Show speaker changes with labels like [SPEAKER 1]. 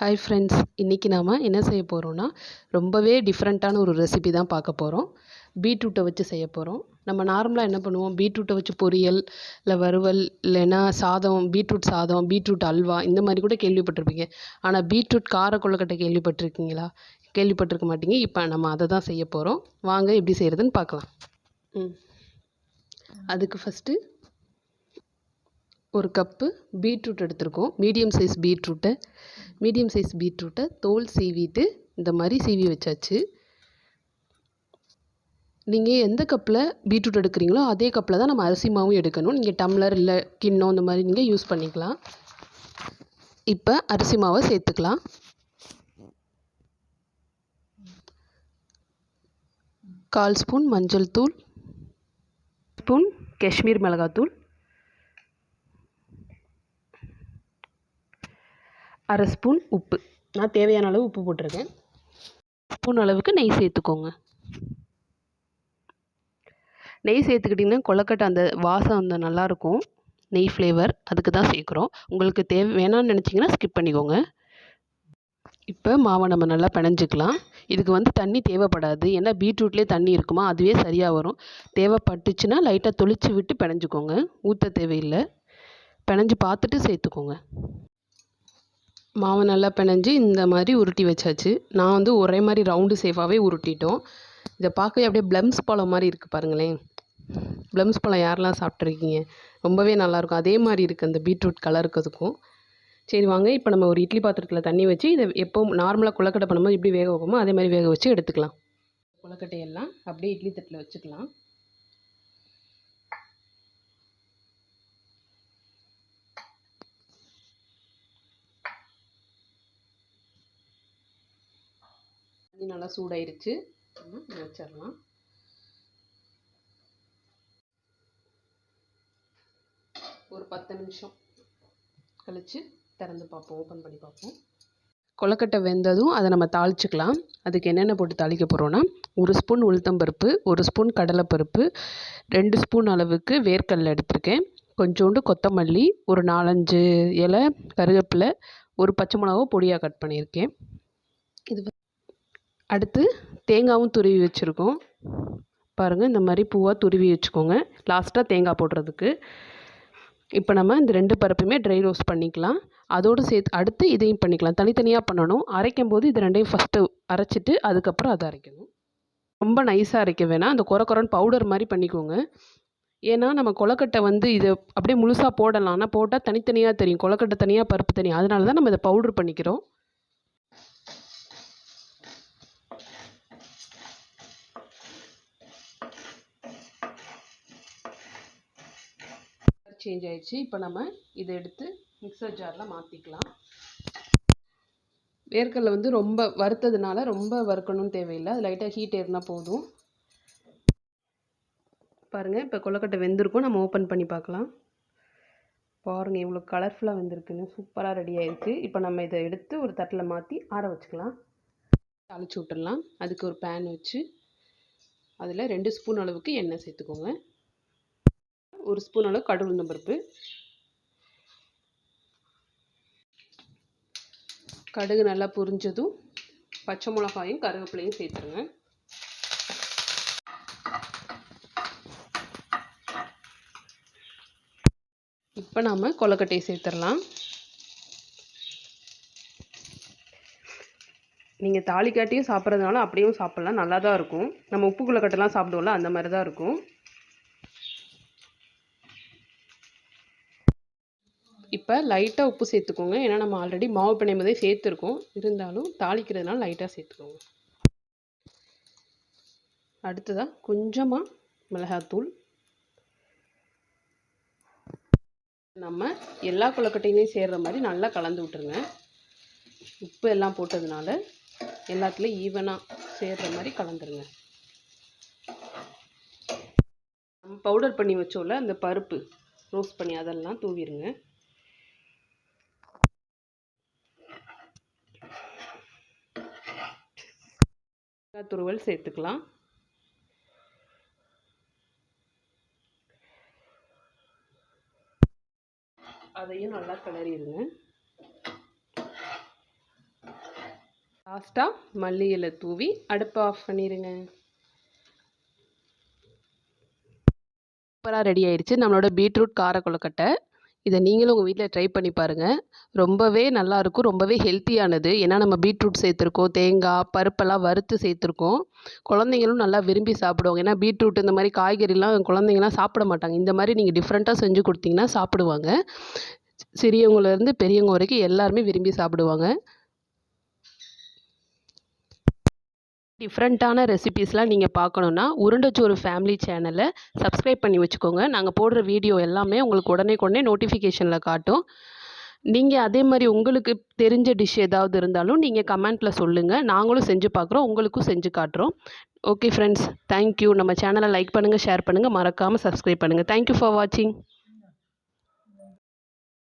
[SPEAKER 1] Hi friends இன்றைக்கி நாம் என்ன செய்ய போகிறோன்னா ரொம்பவே டிஃப்ரெண்ட்டான ஒரு ரெசிபி தான் பார்க்க போகிறோம் பீட்ரூட்டை வச்சு செய்ய போகிறோம் நம்ம நார்மலாக என்ன பண்ணுவோம்? பீட்ரூட்டை வச்சு பொரியல் இல்லை வறுவல் இல்லைன்னா சாதம் பீட்ரூட் சாதம் பீட்ரூட் அல்வா இந்த மாதிரி கூட கேள்விப்பட்டிருப்பீங்க. ஆனால் பீட்ரூட் கார கொழுக்கட்டை கேள்விப்பட்டிருக்கீங்களா? கேள்விப்பட்டிருக்க மாட்டீங்க. இப்போ நம்ம அதை தான் செய்ய போகிறோம் வாங்க எப்படி செய்கிறதுன்னு பார்க்கலாம். ம். அதுக்கு ஃபஸ்ட்டு ஒரு கப்பு பீட்ரூட் எடுத்திருக்கோம். மீடியம் சைஸ் பீட்ரூட்டை. மீடியம் சைஸ் பீட்ரூட்டை தோல் சீவிட்டு இந்த மாதிரி சீவி வச்சாச்சு. நீங்கள் எந்த கப்பில் பீட்ரூட் எடுக்கிறீங்களோ அதே கப்பில் தான் நம்ம அரிசி மாவும் எடுக்கணும். நீங்கள் டம்ளர் இல்லை கிண்ணம் இந்த மாதிரி நீங்கள் யூஸ் பண்ணிக்கலாம். இப்போ அரிசி மாவை சேர்த்துக்கலாம். கால் ஸ்பூன் மஞ்சள் தூள். ஸ்பூன் காஷ்மீர் மிளகாத்தூள். அரை ஸ்பூன் உப்பு. நான் தேவையான அளவு உப்பு போட்டிருக்கேன். ஸ்பூன் அளவுக்கு நெய் சேர்த்துக்கோங்க. நெய் சேர்த்துக்கிட்டிங்கன்னா கொழக்கட்டை அந்த வாசம் அந்த நல்லாயிருக்கும். நெய் ஃப்ளேவர் அதுக்கு தான் சேர்க்குறோம். உங்களுக்கு தேவை வேணான்னு நினச்சிங்கன்னா ஸ்கிப் பண்ணிக்கோங்க. இப்போ மாவை நம்ம நல்லா பிணைஞ்சிக்கலாம். இதுக்கு வந்து தண்ணி தேவைப்படாது. ஏன்னா பீட்ரூட்லேயே தண்ணி இருக்குமா? அதுவே சரியாக வரும். தேவைப்பட்டுச்சுன்னா லைட்டாக தொளிச்சு விட்டு பிணைஞ்சிக்கோங்க. ஊற்ற தேவையில்லை. பிணைஞ்சு பார்த்துட்டு சேர்த்துக்கோங்க. மாவை நல்லா பிணைஞ்சு இந்த மாதிரி உருட்டி வச்சாச்சு. நான் வந்து ஒரே மாதிரி ரவுண்டு சேஃபாகவே உருட்டிட்டோம். இதை பார்க்கவே அப்படியே ப்ளம்ஸ் பழம் மாதிரி இருக்குது பாருங்களேன். ப்ளம்ஸ் பழம் யாரெல்லாம் சாப்பிட்ருக்கீங்க ரொம்பவே நல்லாயிருக்கும் அதே மாதிரி இருக்குது அந்த பீட்ரூட் கலருக்கு அதுக்கும் சரி வாங்க. இப்போ நம்ம ஒரு இட்லி பாத்திரத்தில் தண்ணி வச்சு இதை எப்போ நார்மலாக கொழக்கட்டை பண்ணும்போது எப்படி வேக வைப்போமோ அதே மாதிரி வேக வச்சு எடுத்துக்கலாம். கொழக்கட்டையெல்லாம் அப்படியே இட்லி தட்டில் வச்சுக்கலாம். இது நல்லா சூடாயிருச்சு. வச்சிடலாம். ஒரு பத்து நிமிஷம் கழித்து திறந்து பார்ப்போம் ஓப்பன் பண்ணி பார்ப்போம். கொலக்கட்டை வெந்ததும் அதை நம்ம தாளிச்சிக்கலாம். அதுக்கு என்னென்ன போட்டு தாளிக்க போகிறோன்னா ஒரு ஸ்பூன் உளுத்தம்பருப்பு ஒரு ஸ்பூன் கடலைப்பருப்பு ரெண்டு ஸ்பூன் அளவுக்கு வேர்க்கடலை எடுத்திருக்கேன். கொஞ்சோண்டு கொத்தமல்லி ஒரு நாலஞ்சு இலை கருவேப்பிலை ஒரு பச்சை மிளகாவை பொடியாக கட் பண்ணியிருக்கேன். அடுத்து தேங்காவும் துருவி வச்சுருக்கோம். பாருங்கள் இந்த மாதிரி பூவாக துருவி வச்சுக்கோங்க. லாஸ்ட்டாக தேங்காய் போடுறதுக்கு. இப்போ நம்ம இந்த ரெண்டு பருப்புமே ட்ரை ரோஸ்ட் பண்ணிக்கலாம். அதோடு சேர்த்து அடுத்து இதையும் பண்ணிக்கலாம். தனித்தனியாக பண்ணணும். அரைக்கும் போது இது ரெண்டையும் ஃபஸ்ட்டு அரைச்சிட்டு அதுக்கப்புறம் அதை அரைக்கணும். ரொம்ப நைஸாக அரைக்க வேணாம். அந்த குறை குறைன்னு பவுடர் மாதிரி பண்ணிக்கோங்க. ஏன்னா நம்ம கொலக்கட்டை வந்து இதை அப்படியே முழுசாக போடலாம் ஆனால் போட்டால் தனித்தனியாக தெரியும். கொலக்கட்டை தனியாக பருப்பு தனியாக அதனால தான் நம்ம இதை பவுட்ரு பண்ணிக்கிறோம். சேஞ்ச் ஆயிடுச்சு. இப்போ நம்ம இதை எடுத்து மிக்சர் ஜாரில் மாற்றிக்கலாம் வேர்க்கடலை வந்து ரொம்ப வறுத்ததுனால ரொம்ப வறுக்கணும்னு தேவையில்லை. அது லைட்டாக ஹீட் ஏறினா போதும். பாருங்கள் இப்போ கொலக்கட்டை வெந்திருக்கும். நம்ம ஓப்பன் பண்ணி பார்க்கலாம். பாருங்கள் இவ்வளோ கலர்ஃபுல்லாக வந்திருக்குன்னு. சூப்பராக ரெடி ஆயிருக்கு. இப்போ நம்ம இதை எடுத்து ஒரு தட்டில் மாற்றி ஆற வச்சுக்கலாம். தாளிச்சு விட்டுடலாம். அதுக்கு ஒரு பேன் வச்சு அதில் ரெண்டு ஸ்பூன் அளவுக்கு எண்ணெய் சேர்த்துக்கோங்க. ஒரு ஸ்பூன் அளவு கடுகு உளுந்தம் பருப்பு கடுகு நல்லா பொரிஞ்சதும் பச்சை மிளகாயும் கருவேப்பிலையும் சேர்த்துருங்க. இப்போ நாம் கொலக்கட்டையை சேர்த்துடலாம். நீங்கள் தாலிக்காட்டியும் சாப்பிட்றதுனால அப்படியும் சாப்பிட்லாம். நல்லா தான் இருக்கும். நம்ம உப்பு கொலக்கட்டைலாம் சாப்பிடுவோம்ல அந்த மாதிரி தான் இருக்கும். இப்போ லைட்டாக உப்பு சேர்த்துக்கோங்க. ஏன்னா நம்ம ஆல்ரெடி மாவு பிணையும் போதே சேர்த்துருக்கோம். இருந்தாலும் தாளிக்கிறதுனால லைட்டாக சேர்த்துக்கோங்க. அடுத்ததாக கொஞ்சமாக மிளகாத்தூள். நம்ம எல்லா கொழுக்கட்டையுமே சேர்கிற மாதிரி நல்லா கலந்து விட்டுருங்க. உப்பு எல்லாம் போட்டதுனால எல்லாத்துலேயும் ஈவனாக சேர்கிற மாதிரி கலந்துருங்க. நம்ம பவுடர் பண்ணி வச்சோல அந்த பருப்பு ரோஸ்ட் பண்ணி அதெல்லாம் தூவிடுங்க துருவல் சேர்த்துக்கலாம். அதையும் நல்லா கிளறிடுங்க. லாஸ்ட்டாக மல்லி இலை தூவி அடுப்பை ஆஃப் பண்ணிடுங்க சூப்பராக ரெடி ஆயிடுச்சு. நம்மளோட பீட்ரூட் கார கொழுக்கட்டை இதை நீங்களும் உங்கள் வீட்டில் ட்ரை பண்ணி பாருங்கள் ரொம்பவே நல்லாயிருக்கும் ரொம்பவே ஹெல்த்தியானது ஏன்னா நம்ம பீட்ரூட் சேர்த்துருக்கோம் தேங்காய் பருப்பெல்லாம் வறுத்து சேர்த்துருக்கோம். குழந்தைங்களும் நல்லா விரும்பி சாப்பிடுவாங்க. ஏன்னா பீட்ரூட் இந்த மாதிரி காய்கறிலாம் குழந்தைங்கலாம் சாப்பிட மாட்டாங்க. இந்த மாதிரி நீங்கள் டிஃப்ரெண்ட்டாக செஞ்சு கொடுத்தீங்கன்னா சாப்பிடுவாங்க. சிறியவங்கலேருந்து பெரியவங்க வரைக்கும் எல்லாருமே விரும்பி சாப்பிடுவாங்க. டிஃப்ரெண்ட்டான ரெசிபீஸ்லாம் நீங்கள் பார்க்கணுன்னா உருண்டைச்சோறு ஃபேமிலி சேனலை சப்ஸ்கிரைப் பண்ணி வச்சுக்கோங்க. நாங்கள் போடுற வீடியோ எல்லாமே உங்களுக்கு உடனே உடனே நோட்டிஃபிகேஷனில் காட்டும். நீங்கள் அதே மாதிரி உங்களுக்கு தெரிஞ்ச டிஷ் ஏதாவது இருந்தாலும் நீங்கள் கமெண்ட்டில் சொல்லுங்கள் நாங்களும் செஞ்சு பார்க்குறோம் உங்களுக்கும் செஞ்சு காட்டுறோம். ஓகே ஃப்ரெண்ட்ஸ் தேங்க்யூ நம்ம சேனலை லைக் பண்ணுங்கள் ஷேர் பண்ணுங்கள் மறக்காமல் சப்ஸ்கிரைப் பண்ணுங்கள் தேங்க்யூ ஃபார் வாட்சிங்